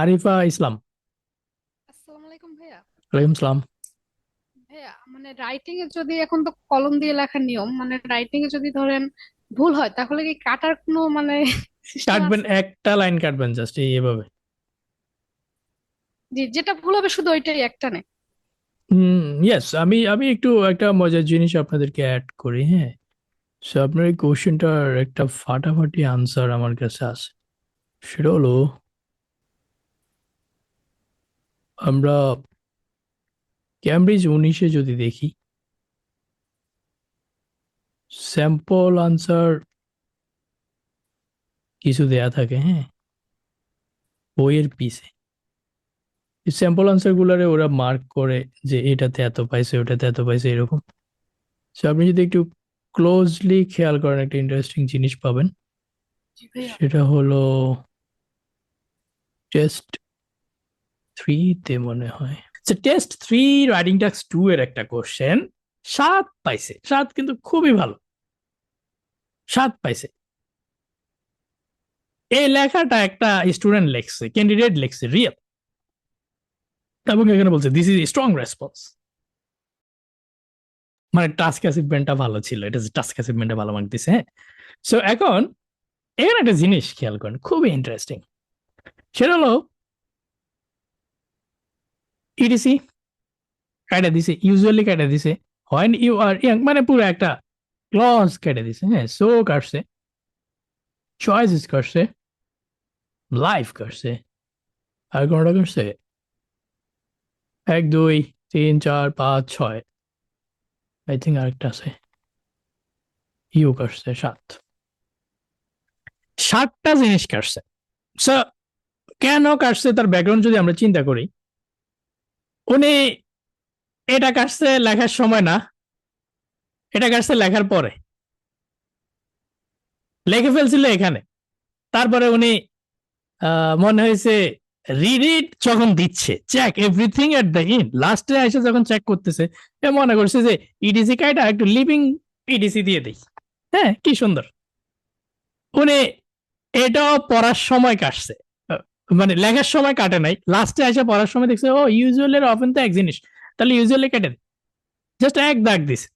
আরিফা ইসলাম আসসালামু আলাইকুম ভাইয়া। ওয়ালাইকুম সালাম ভাইয়া মানে রাইটিং এ যদি এখন তো কলম দিয়ে লেখার নিয়ম মানে রাইটিং এ যদি ধরেন ভুল হয় তাহলে কি কাটার কোনো মানে কাটবেন একটা লাইন কাটবেন জাস্ট এইভাবে জি যেটা ভুল হবে শুধু ওইটাই একটা নে হুম ইয়েস আমি আমি একটু একটা মজার জিনিস আপনাদেরকে অ্যাড করি হ্যাঁ? সো আপনার এই কোশ্চেনটার একটা ফাটাফাটি আনসার আমার কাছে আছে। সেটা হলো আমরা ক্যামব্রিজ উনিশে যদি দেখি স্যাম্পল আনসার কিছু দেয়া থাকে হ্যাঁ? বইয়ের পিসে স্যাম্পল আনসার গুলারে ওরা মার্ক করে যে এটাতে এত পাইছে ওটাতে এত পাইছে এরকম। সো আপনি যদি একটু ক্লোজলি খেয়াল করেন একটা ইন্টারেস্টিং জিনিস পাবেন। সেটা হলো টেস্ট থ্রিতে মনে হয়। Test three writing task two এর একটা কোশ্চেন সাত পাইছে। সাত কিন্তু খুবই ভালো। সাত পাইছে। এই লেখাটা একটা স্টুডেন্ট লেখছে ক্যান্ডিডেট লেখছে রিয়েল এবং এখানে বলছে দিস ইজ স্ট্রং রেসপন্স মানে টাস্ক অ্যাচিভমেন্টটা ভালো ছিল। এটা টাস্ক অ্যাচিভমেন্টটা ভালো মার্ক দিছে হ্যাঁ? সো এখন এখানে একটা জিনিস খেয়াল করেন, খুবই ইন্টারেস্টিং সেটা হলো ইডিসি কেটে দিছে ইউজুয়ালি কেটে দিছে হোয়েন ইউ আর ইয়াং মানে পুরো একটা ক্লজ কেটে দিছে হ্যাঁ সো কাটছে চয়েসেস কাটছে লাইফ কাটছে আর কোনটা কাটছে এক, দুই, তিন, চার, পাঁচ, ছয়। আই থিঙ্ক আরেকটা আছে। ইউ কাটছে সাত। সাতটা জিনিস কাটছে কেন কাটছে তার ব্যাকগ্রাউন্ড যদি আমরা চিন্তা করি উনি এটা কাটছে লেখার সময় না। এটা কাটছে লেখার পরে। লিখে ফেলছিল এখানে। তারপরে উনি মনে হয়েছে রিড যখন দিচ্ছে check everything at the in লাস্টে এসে যখন চেক করতেছে, এ মনে করছে যে ইডিসি কাইটা একটু লিভিং ইডিসি দিয়ে দিই। হ্যাঁ কি সুন্দর। উনি এটাও পড়ার সময় কাটছে। মানে লেখার সময় কাটে নাই। লাস্টে এসে পড়ার সময় দেখছে, ও ইউজুয়াল এর অফেন তো এক জিনিস। তাহলে ইউজুয়ালি কেটে জাস্ট এক দাগ দিছে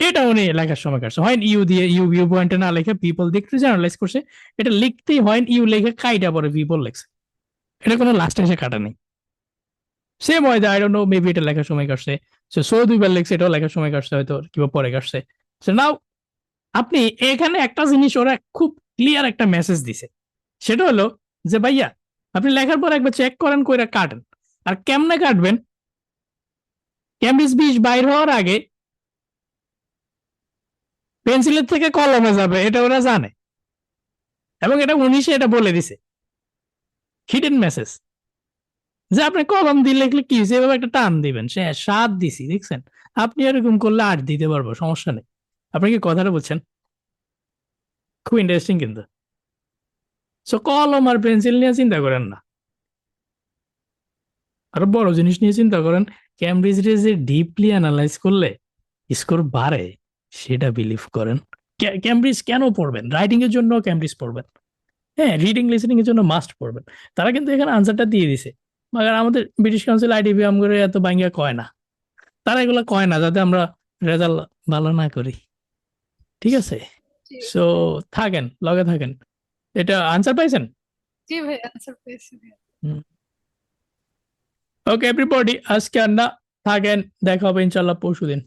এটা উনি লেখার সময় কাটছে। হয় ইউ দিয়ে, ইউ ভিউ পয়েন্টে না লেখে পিপল একটু জেনারেলাইজ করছে। এটা লিখতেই হয় ইউ লেখে কাইটা পরে পিপল লেখছে। এটা কোনো লাস্টে এসে কাটা নেই। সেম হয় আই ডোন্ট নো মেবি এটা লেখার সময় কাটছে। সো সো দুইবার লেখছে, এটাও লেখার সময় কাটছে, হয়তো কিংবা পরে কাটছে। সো নাও আপনি এখানে একটা জিনিস ওরা খুব ক্লিয়ার একটা মেসেজ দিছে। সেটা হলো যে ভাইয়া, আপনি লেখার পর একবার চেক করেন, কইরা কাটেন। আর কেমনে কাটবেন? ক্যামব্রিজ বিষ বাইর হওয়ার আগে পেন্সিলের থেকে কলমে যাবে, এটা ওরা জানে। এবং এটা উনিশে এটা বলে দিছে। হিডেন মেসেজ যে আপনি কলম দিয়ে লিখলে কি হয়েছে? এভাবে একটা টান দিবেন। সে সাত দিছি, দেখছেন? আপনি এরকম করলে আট দিতে পারব, সমস্যা নেই। আপনি কি কথাটা বলছেন? খুব ইন্টারেস্টিং কিন্তু। সো কলম আর পেন্সিল নিয়ে চিন্তা করেন না। আরও বড় জিনিস নিয়ে চিন্তা করেন ক্যামব্রিজ যে ডিপলি অ্যানালাইজ করলে স্কোর বাড়ে সেটা বিলিভ করেন। ক্যামব্রিজ কেন পড়বেন? রাইটিং এর জন্য ক্যামব্রিজ পড়বেন। হ্যাঁ রিডিং লিসনিং এর জন্য মাস্ট পড়বেন। তারা কিন্তু এখানে আনসারটা দিয়ে দিছে। মাগার আমাদের ব্রিটিশ কাউন্সিল আইডিবি আমগরে এত বাঙ্গিয়া কয় না। তারা এগুলো কয় না যাতে আমরা রেজাল্ট ভালো না করি। ঠিক আছে? সো থাকেন লগে থাকেন। এটা আনসার পাইছেন? জি ভাই আনসার পেয়েছি। ওকে এভরিবডি আজকে আর না থাকেন দেখা হবে ইনশাল্লাহ পরশুদিন।